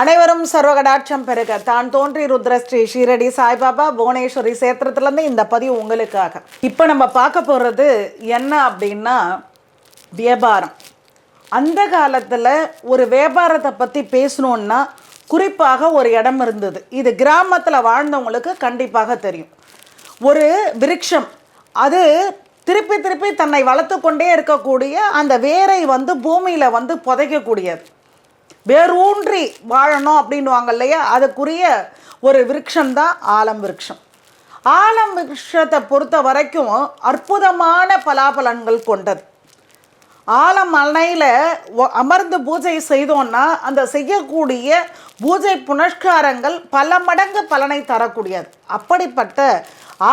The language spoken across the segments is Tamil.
அனைவரும் சர்வகடாட்சம் பெருக தான் தோன்றி ருத்ரஸ்ரீ ஷீரடி சாய்பாபா புவனேஸ்வரி சேத்திரத்துலேருந்து இந்த பதிவு உங்களுக்காக. இப்போ நம்ம பார்க்க போகிறது என்ன அப்படின்னா வியாபாரம். அந்த காலத்தில் ஒரு வியாபாரத்தை பற்றி பேசணுன்னா குறிப்பாக ஒரு இடம் இருந்தது. இது கிராமத்தில் வாழ்ந்தவங்களுக்கு கண்டிப்பாக தெரியும். ஒரு விருட்சம். அது திருப்பி திருப்பி தன்னை வளர்த்து கொண்டே இருக்கக்கூடிய அந்த வேரை வந்து பூமியில் வந்து புதைக்கக்கூடியது. வேரூன்றி வாழணும் அப்படின்வாங்க இல்லையா? அதுக்குரிய ஒரு விருட்சம் தான் ஆலம் விருட்சம். ஆலம் விருட்சத்தை பொறுத்த வரைக்கும் அற்புதமான பலாபலன்கள் கொண்டது. ஆலமலையில் அமர்ந்து பூஜை செய்தோன்னா அந்த செய்யக்கூடிய பூஜை புனஸ்காரங்கள் பல மடங்கு பலனை தரக்கூடியது. அப்படிப்பட்ட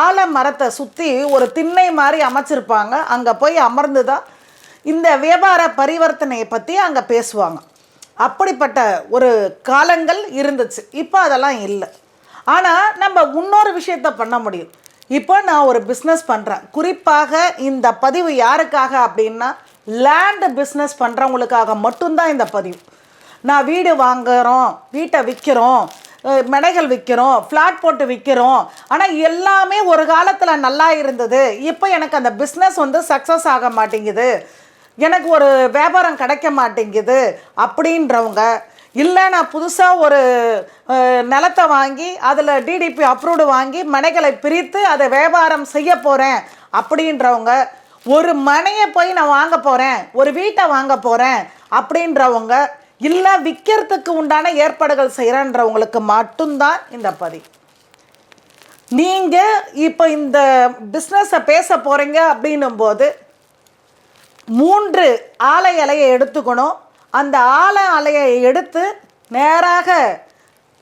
ஆலமரத்தை சுற்றி ஒரு திண்ணை மாதிரி அமைச்சிருப்பாங்க. அங்கே போய் அமர்ந்து தான் இந்த வியாபார பரிவர்த்தனையை பற்றி அங்கே பேசுவாங்க. அப்படிப்பட்ட ஒரு காலங்கள் இருந்துச்சு. இப்போ அதெல்லாம் இல்லை. ஆனால் நம்ம இன்னொரு விஷயத்த பண்ண முடியும். இப்போ நான் ஒரு பிஸ்னஸ் பண்ணுறேன் குறிப்பாக இந்த பதிவு யாருக்காக அப்படின்னா லேண்டு பிஸ்னஸ் பண்ணுறவங்களுக்காக மட்டும்தான் இந்த பதிவு. நான் வீடு வாங்குகிறோம் வீட்டை விற்கிறோம் அஹ் மனைகள் விற்கிறோம் ஃப்ளாட் போட்டு விற்கிறோம் ஆனால் எல்லாமே ஒரு காலத்தில் நல்லா இருந்தது. இப்போ எனக்கு அந்த பிஸ்னஸ் வந்து சக்ஸஸ் ஆக மாட்டேங்குது. எனக்கு ஒரு வியாபாரம் கிடைக்க மாட்டேங்குது அப்படின்றவங்க இல்லை நான் புதுசாக ஒரு நிலத்தை வாங்கி அதில் டிடிபி அப்ரூவ்டு வாங்கி மனைகளை பிரித்து அதை வியாபாரம் செய்ய போகிறேன் அப்படின்றவங்க ஒரு மனையை போய் நான் வாங்க போகிறேன் ஒரு வீட்டை வாங்க போகிறேன் அப்படின்றவங்க இல்லை விற்கிறதுக்கு உண்டான ஏற்பாடுகள் செய்கிறன்றவங்களுக்கு மட்டும்தான் இந்த பதிவு. நீங்கள் இப்போ இந்த பிஸ்னஸை பேச போகிறீங்க அப்படின்னும் போது மூன்று ஆலை அலையை எடுத்துக்கணும். அந்த ஆலை அலையை எடுத்து நேராக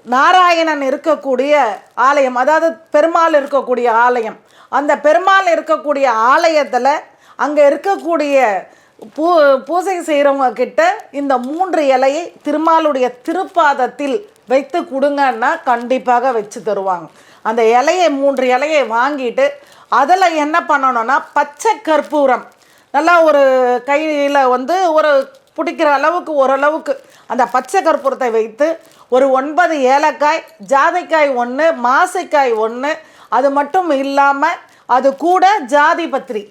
நாராயணன் இருக்கக்கூடிய ஆலயம் அதாவது பெருமாள் இருக்கக்கூடிய ஆலயம். அந்த பெருமாள் இருக்கக்கூடிய ஆலயத்தில் அங்கே இருக்கக்கூடிய பூ பூஜை செய்கிறவங்க கிட்ட இந்த மூன்று இலையை திருமாலுடைய திருப்பாதத்தில் வைத்து கொடுங்கன்னா கண்டிப்பாக வச்சு தருவாங்க. அந்த இலையை மூன்று இலையை வாங்கிட்டு அதில் என்ன பண்ணணும்னா பச்சை கற்பூரம் நல்லா ஒரு கையில் வந்து ஒரு பிடிக்கிற அளவுக்கு ஓரளவுக்கு அந்த பச்சை கற்பூரத்தை வைத்து ஒரு ஒன்பது ஏலக்காய் ஜாதிக்காய் ஒன்று மாசைக்காய் ஒன்று அது மட்டும் இல்லாமல் அது கூட ஜாதி பத்திரி.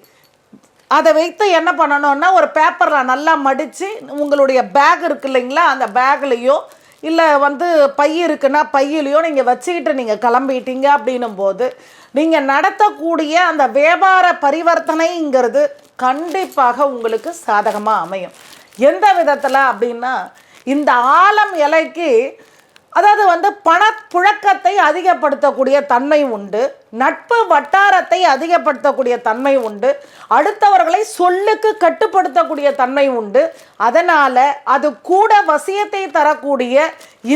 அதை வைத்து என்ன பண்ணணும்னா ஒரு பேப்பரில் நல்லா மடித்து உங்களுடைய பேக் இருக்கு இல்லைங்களா அந்த பேக்லேயோ இல்லை வந்து பை இருக்குன்னா பையிலையோ நீங்கள் வச்சுக்கிட்டு நீங்கள் கிளம்பிட்டீங்க அப்படின்னும் போது நீங்கள் நடத்தக்கூடிய அந்த வியாபார பரிவர்த்தனைங்கிறது கண்டிப்பாக உங்களுக்கு சாதகமாக அமையும். எந்த விதத்தில் அப்படின்னா இந்த ஆலம் இலைக்கு அதாவது வந்து பணப்புழக்கத்தை அதிகப்படுத்தக்கூடிய தன்மை உண்டு நட்பு வட்டாரத்தை அதிகப்படுத்தக்கூடிய தன்மை உண்டு அடுத்தவர்களை சொல்லுக்கு கட்டுப்படுத்தக்கூடிய தன்மை உண்டு. அதனால் அது கூட வசியத்தை தரக்கூடிய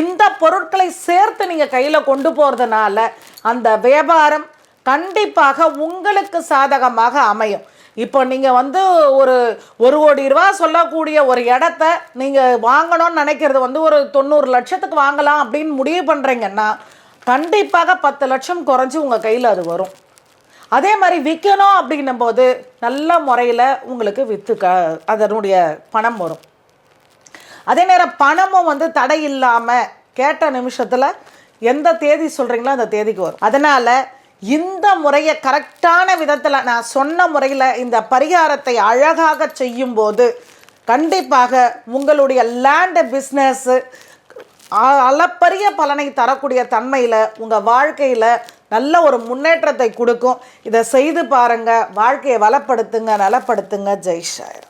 இந்த பொருட்களை சேர்த்து நீங்கள் கையில் கொண்டு போகிறதுனால அந்த வியாபாரம் கண்டிப்பாக உங்களுக்கு சாதகமாக அமையும். இப்போ நீங்கள் வந்து ஒரு ஒரு கோடி ரூபா சொல்லக்கூடிய ஒரு இடத்த நீங்கள் வாங்கணும்னு நினைக்கிறது வந்து ஒரு தொண்ணூறு லட்சத்துக்கு வாங்கலாம் அப்படின்னு முடிவு பண்ணுறீங்கன்னா கண்டிப்பாக பத்து லட்சம் குறைஞ்சி உங்கள் கையில் அது வரும். அதே மாதிரி விற்கணும் அப்படின்னும் போது நல்ல முறையில் உங்களுக்கு விற்று க அதனுடைய பணம் வரும். அதே நேரம் பணமும் வந்து தடை இல்லாமல் கேட்ட நிமிஷத்தில் எந்த தேதி சொல்கிறீங்களோ அந்த தேதிக்கு வரும். அதனால் இந்த முறையை கரெக்டான விதத்தில் நான் சொன்ன முறையில் இந்த பரிகாரத்தை அழகாக செய்யும்போது கண்டிப்பாக உங்களுடைய லேண்டு பிஸ்னஸ்ஸு அளப்பரிய பலனை தரக்கூடிய தன்மையில் உங்கள் வாழ்க்கையில் நல்ல ஒரு முன்னேற்றத்தை கொடுக்கும். இதை செய்து பாருங்கள் வாழ்க்கையை வளப்படுத்துங்க நலப்படுத்துங்க. ஜெய் ஷாயர்.